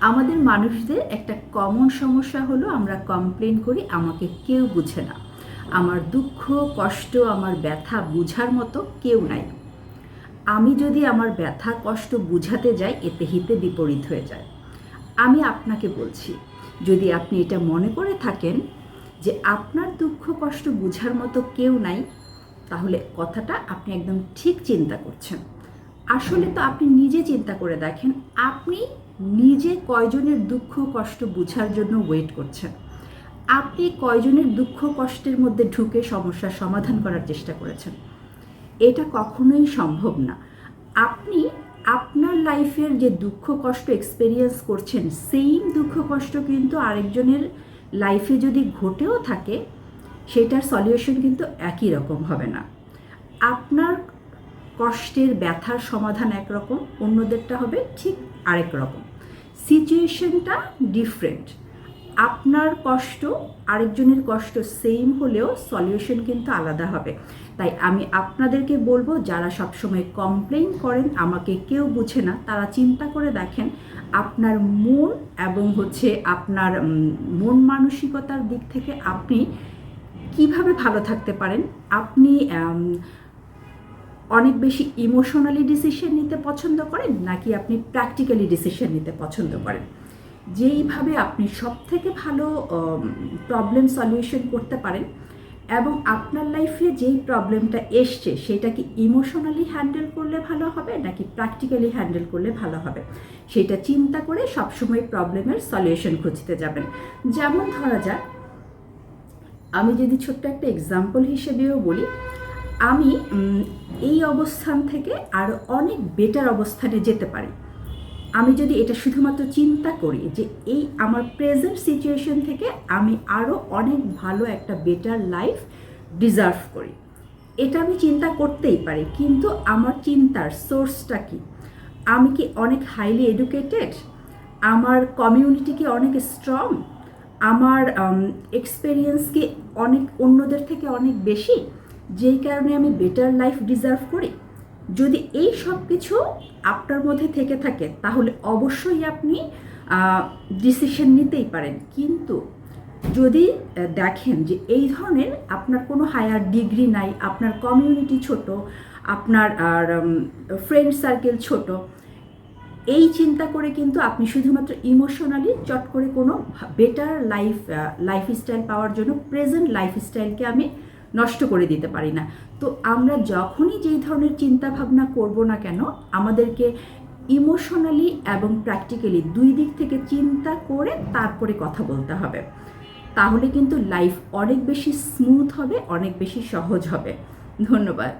আমাদের মানুষদের একটা কমন সমস্যা হলো আমরা কমপ্লেন করি, আমাকে কেউ বুঝে না। আমার দুঃখ, কষ্ট, আমার ব্যথা বুঝার মতো কেউ নাই। আমি যদি আমার ব্যথা, কষ্ট বুঝাতে যাই, এতে হিতে বিপরীত হয়ে যায়। আমি আপনাকে বলছি, যদি আপনি এটা মনে করে থাকেন যে আপনার দুঃখ, কষ্ট বুঝার মতো কেউ নাই, তাহলে কথাটা আপনি একদম ঠিক চিন্তা করছেন। আসলে তো আপনি নিজে চিন্তা করে দেখেন, আপনি নিজে কয়জনের দুঃখ কষ্ট বুঝার জন্য ওয়েট করছেন। আপনি কয়জনের দুঃখ কষ্টের মধ্যে ঢুকে সমস্যার সমাধান করার চেষ্টা করেছেন। এটা কখনোই সম্ভব না। আপনি আপনার লাইফের যে দুঃখ কষ্ট এক্সপেরিয়েন্স করছেন সেম দুঃখ কষ্ট কিন্তু আরেকজনের লাইফে যদি ঘটেও থাকে, সেটার সলিউশন কিন্তু একই রকম হবে না। আপনার কষ্টের ব্যথার সমাধান একরকম, অন্যদেরটা হবে ঠিক আরেক রকম। সিচুয়েশনটা ডিফারেন্ট আপনার কষ্ট, আরেকজনের কষ্ট সেম হলেও সলিউশন কিন্তু আলাদা হবে। তাই আমি আপনাদেরকে বলব, যারা সবসময় কমপ্লেন করেন, আমাকে কেউ বুঝে না, তারা চিন্তা করে দেখেন, আপনার মন এবং হচ্ছে আপনার মন মানসিকতার দিক থেকে আপনি কীভাবে ভালো থাকতে পারেন? আপনি অনেক বেশি ইমোশনালি ডিসিশন নিতে পছন্দ করেন নাকি আপনি প্র্যাকটিক্যালি ডিসিশন নিতে পছন্দ করেন? যেইভাবে আপনি সব থেকে ভালো প্রবলেম সলিউশন করতে পারেন এবং আপনার লাইফে যেই প্রবলেমটা এসছে সেটা কি ইমোশনালি হ্যান্ডেল করলে ভালো হবে নাকি প্র্যাকটিক্যালি হ্যান্ডেল করলে ভালো হবে? সেটা চিন্তা করে সবসময় প্রবলেমের সলিউশন খুঁজতে যাবেন। যেমন ধরা যাক, আমি যদি ছোট্ট একটা এক্সাম্পল হিসেবেও বলি আমি এই অবস্থান থেকে আরও অনেক বেটার অবস্থানে যেতে পারি। আমি যদি এটা শুধুমাত্র চিন্তা করি যে এই আমার প্রেজেন্ট সিচুয়েশন থেকে আমি আরও অনেক ভালো একটা বেটার লাইফ ডিজার্ভ করি। এটা আমি চিন্তা করতেই পারি, কিন্তু আমার চিন্তার সোর্সটা কি? আমি কি অনেক হাইলি এডুকেটেড আমার কমিউনিটি কি অনেক স্ট্রং আমার এক্সপেরিয়েন্স কি অনেক অন্যদের থেকে অনেক বেশি? যেই কারণে আমি বেটার লাইফ ডিজার্ভ করি? যদি এই সব কিছু আপনার মধ্যে থেকে থাকে, তাহলে অবশ্যই আপনি ডিসিশন নিতেই পারেন। কিন্তু যদি দেখেন যে এই ধরনের আপনার কোনো হায়ার ডিগ্রি নাই, আপনার কমিউনিটি ছোট, আপনার, আর ফ্রেন্ড সার্কেল ছোট, এই চিন্তা করে কিন্তু আপনি শুধুমাত্র ইমোশনালি চট করে কোনো বেটার লাইফ লাইফস্টাইল পাওয়ার জন্য প্রেজেন্ট লাইফস্টাইলকে আমি নষ্ট করে দিতে পারি না। তো আমরা যখনই যেই ধরনের চিন্তা ভাবনা করব না কেন, আমাদেরকে ইমোশনালি এবং প্র্যাকটিক্যালি দুই দিক থেকে চিন্তা করে তারপরে কথা বলতে হবে। তাহলে কিন্তু লাইফ অনেক বেশি স্মুথ হবে, অনেক বেশি সহজ হবে। ধন্যবাদ।